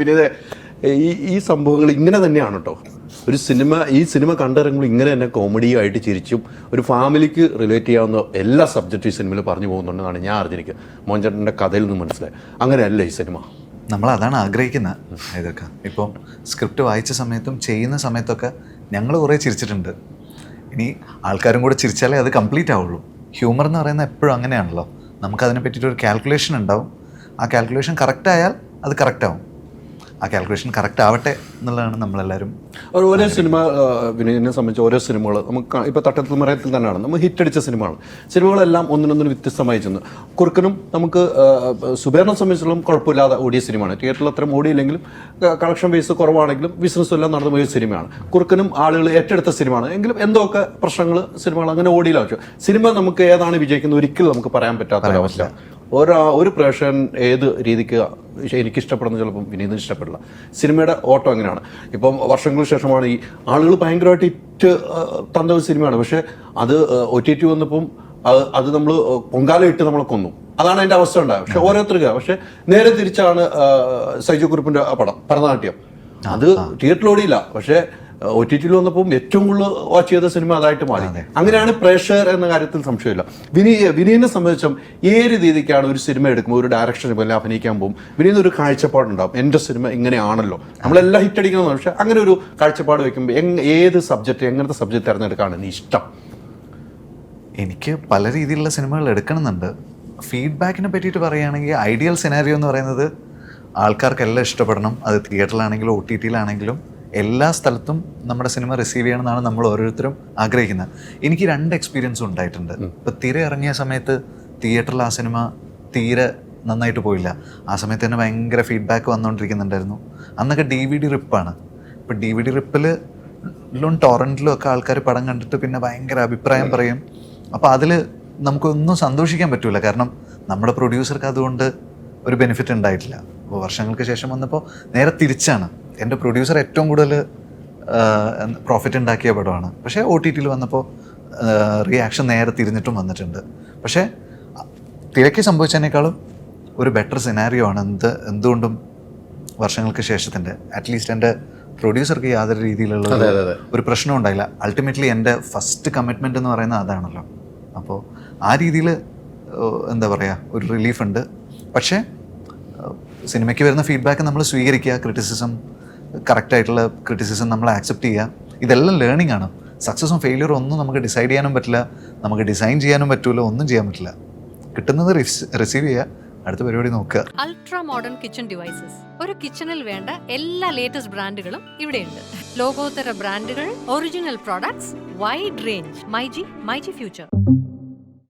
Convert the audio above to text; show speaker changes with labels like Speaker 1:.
Speaker 1: പിന്നെ ഇത് ഈ ഈ സംഭവങ്ങൾ ഇങ്ങനെ തന്നെയാണ് കേട്ടോ ഒരു സിനിമ ഈ സിനിമ കണ്ടിറങ്ങുമ്പോൾ ഇങ്ങനെ തന്നെ കോമഡിയായിട്ട് ചിരിച്ചും ഒരു ഫാമിലിക്ക് റിലേറ്റ് ചെയ്യാവുന്ന എല്ലാ സബ്ജക്റ്റും ഈ സിനിമയിൽ പറഞ്ഞു പോകുന്നുണ്ടെന്നാണ് ഞാൻ അറിഞ്ഞിരിക്കുക മോഞ്ചേട്ടന്റെ കഥയിൽ നിന്ന് മനസ്സിലായി അങ്ങനെയല്ല ഈ സിനിമ.
Speaker 2: നമ്മൾ അതാണ് ആഗ്രഹിക്കുന്നത് ഇതൊക്കെ ഇപ്പം സ്ക്രിപ്റ്റ് വായിച്ച സമയത്തും ചെയ്യുന്ന സമയത്തൊക്കെ ഞങ്ങൾ കുറേ ചിരിച്ചിട്ടുണ്ട്. ഇനി ആൾക്കാരും കൂടെ ചിരിച്ചാലേ അത് കംപ്ലീറ്റ് ആവുള്ളൂ. ഹ്യൂമർ എന്ന് പറയുന്നത് എപ്പോഴും അങ്ങനെയാണല്ലോ. നമുക്കതിനെ പറ്റിയിട്ട് ഒരു കാൽക്കുലേഷൻ ഉണ്ടാവും. ആ കാൽക്കുലേഷൻ കറക്റ്റ് ആയാൽ അത് കറക്റ്റ് ആവും. ആ കാൽക്കുലേഷൻ കറക്റ്റ് ആവട്ടെ എന്നുള്ളതാണ് നമ്മളെല്ലാവരും
Speaker 1: ഓരോ സിനിമ വിനയനെ സംബന്ധിച്ച് ഓരോ സിനിമകൾ നമുക്ക് ഇപ്പോൾ തട്ടത്തിൽ മറയത്തിൽ തന്നെയാണ്. നമ്മൾ ഹിറ്റ് അടിച്ച സിനിമകൾ. സിനിമകളെല്ലാം ഒന്നിനൊന്നിന് വ്യത്യസ്തമായി ചെന്നു. കുറുക്കനും നമുക്ക് സുബേറിനെ സംബന്ധിച്ചിടത്തോളം കുഴപ്പമില്ലാതെ ഓടിയ സിനിമയാണ്. തിയേറ്ററിൽ അത്രയും ഓടിയില്ലെങ്കിലും കളക്ഷൻ ബേസ് കുറവാണെങ്കിലും ബിസിനസ്സും എല്ലാം നടന്നു പോയ സിനിമയാണ്. കുറുക്കനും ആളുകൾ ഏറ്റെടുത്ത സിനിമയാണ്. എങ്കിലും എന്തൊക്കെ പ്രശ്നങ്ങൾ സിനിമകൾ അങ്ങനെ ഓടിയില്ല. സിനിമ നമുക്ക് ഏതാണ് വിജയിക്കുന്നത് ഒരിക്കലും നമുക്ക് പറയാൻ പറ്റാത്ത ഒരു അവസ്ഥ ഒരാ ഒരു പ്രേക്ഷകൻ ഏത് രീതിക്ക് എനിക്ക് ഇഷ്ടപ്പെടുന്ന ചിലപ്പം വിനീതിന് ഇഷ്ടപ്പെടില്ല. സിനിമയുടെ ഓട്ടം എങ്ങനെയാണ്? ഇപ്പം വർഷങ്ങൾക്ക് ശേഷമാണ് ഈ ആളുകൾ ഭയങ്കരമായിട്ട് ഇറ്റ് തന്ന ഒരു സിനിമയാണ്. പക്ഷേ അത് ഒ ടി ടി വന്നപ്പം അത് നമ്മൾ പൊങ്കാല ഇട്ട് നമ്മളെ കൊന്നു. അതാണ് അതിന്റെ അവസ്ഥ ഉണ്ടായത്. പക്ഷെ ഓരോരുത്തർക്ക് പക്ഷെ നേരെ തിരിച്ചാണ് സൈജു കുറിപ്പിന്റെ ആ പടം ഭരതനാട്യം. അത് തിയേറ്ററിൽ ഓടിയില്ല. പക്ഷേ ഒ ടി ടിയിൽ വന്നപ്പോൾ ഏറ്റവും കൂടുതൽ വാച്ച് ചെയ്ത സിനിമ അതായിട്ട് മാറി. അങ്ങനെയാണ് പ്രേക്ഷകർ എന്ന കാര്യത്തിൽ സംശയമില്ല. വിനീ വിനീനെ സംബന്ധിച്ചും ഏത് രീതിക്കാണ് ഒരു സിനിമ എടുക്കുമ്പോൾ ഒരു ഡയറക്ഷൻ പോലെ അഭിനയിക്കാൻ പോകും? വിനീന്ന് ഒരു കാഴ്ചപ്പാടുണ്ടാവും. എന്റെ സിനിമ ഇങ്ങനെയാണല്ലോ. നമ്മളെല്ലാം ഹിറ്റ് അടിക്കണം പക്ഷേ അങ്ങനെ ഒരു കാഴ്ചപ്പാട് വെക്കുമ്പോൾ എങ് ഏത് സബ്ജക്റ്റ് എങ്ങനത്തെ സബ്ജക്റ്റ് തിരഞ്ഞെടുക്കാണ് നീ ഇഷ്ടം?
Speaker 2: എനിക്ക് പല രീതിയിലുള്ള സിനിമകൾ എടുക്കണമെന്നുണ്ട്. ഫീഡ്ബാക്കിനെ പറ്റിയിട്ട് പറയുകയാണെങ്കിൽ ഐഡിയൽ സിനാരിയോ എന്ന് പറയുന്നത് ആൾക്കാർക്കെല്ലാം ഇഷ്ടപ്പെടണം. അത് തിയേറ്ററിലാണെങ്കിലും ഒ ടി ടിയിലാണെങ്കിലും എല്ലാ സ്ഥലത്തും നമ്മുടെ സിനിമ റിസീവ് ചെയ്യണമെന്നാണ് നമ്മൾ ഓരോരുത്തരും ആഗ്രഹിക്കുന്നത്. എനിക്ക് രണ്ട് എക്സ്പീരിയൻസും ഉണ്ടായിട്ടുണ്ട്. ഇപ്പം തീരെ ഇറങ്ങിയ സമയത്ത് തിയേറ്ററിൽ ആ സിനിമ തീരെ നന്നായിട്ട് പോയില്ല. ആ സമയത്ത് തന്നെ ഭയങ്കര ഫീഡ്ബാക്ക് വന്നുകൊണ്ടിരിക്കുന്നുണ്ടായിരുന്നു. അന്നൊക്കെ ഡി വി ഡി റിപ്പാണ് ഇപ്പം ഡി വി ഡി റിപ്പിൽ ടോറന്റിലും ഒക്കെ ആൾക്കാർ പടം കണ്ടിട്ട് പിന്നെ ഭയങ്കര അഭിപ്രായം പറയും. അപ്പോൾ അതിൽ നമുക്കൊന്നും സന്തോഷിക്കാൻ പറ്റില്ല കാരണം നമ്മുടെ പ്രൊഡ്യൂസർക്ക് അതുകൊണ്ട് ഒരു ബെനിഫിറ്റ് ഉണ്ടായിട്ടില്ല. അപ്പോൾ വർഷങ്ങൾക്ക് ശേഷം വന്നപ്പോൾ നേരെ തിരിച്ചാണ്. എന്റെ പ്രൊഡ്യൂസർ ഏറ്റവും കൂടുതൽ പ്രോഫിറ്റ് ഉണ്ടാക്കിയ പടമാണ്. പക്ഷേ ഒ ടി ടിയിൽ വന്നപ്പോൾ റിയാക്ഷൻ നേരെ തിരിഞ്ഞിട്ടും വന്നിട്ടുണ്ട്. പക്ഷേ തിരക്ക് സംഭവിച്ചതിനേക്കാളും ഒരു ബെറ്റർ സിനാരിയോ ആണ് എന്ത് എന്തുകൊണ്ടും വർഷങ്ങൾക്ക് ശേഷത്തിന്റെ അറ്റ്ലീസ്റ്റ് എന്റെ പ്രൊഡ്യൂസർക്ക് യാതൊരു രീതിയിലുള്ള ഒരു- പ്രശ്നവും ഉണ്ടായില്ല. അൾട്ടിമേറ്റ്ലി എന്റെ ഫസ്റ്റ് കമ്മിറ്റ്മെന്റ് എന്ന് പറയുന്നത് അതാണല്ലോ. അപ്പോൾ ആ രീതിയിൽ എന്താ പറയുക ഒരു റിലീഫ് ഉണ്ട്. പക്ഷേ സിനിമയ്ക്ക് വരുന്ന ഫീഡ്ബാക്ക് നമ്മൾ സ്വീകരിക്കുക ക്രിറ്റിസിസം കറക്റ്റായിട്ടുള്ള ക്രിറ്റിസിസം നമ്മൾ ആക്സെപ്റ്റ് ചെയ്യുക. ഇതെല്ലാം ലേണിംഗ് ആണ്. സക്സസും ഫെയിലിയറും ഒന്നും നമുക്ക് ഡിസൈഡ് ചെയ്യാനും പറ്റില്ല. നമുക്ക് ഡിസൈൻ ചെയ്യാനും പറ്റില്ല ഒന്നും ചെയ്യാൻ പറ്റില്ല. കിട്ടുന്നത് റിസീവ് ചെയ്യുക. അടുത്ത പരിപാടി നോക്കുക.
Speaker 3: അൾട്രാ മോഡേൺ കിച്ചൺ ഡിവൈസസ് ഒരു കിച്ചണിൽ വേണ്ട എല്ലാ ലേറ്റസ്റ്റ് ബ്രാൻഡുകളും ഇവിടെയുണ്ട്. ലോകോത്തര ബ്രാൻഡുകൾ original products wide range myG myG future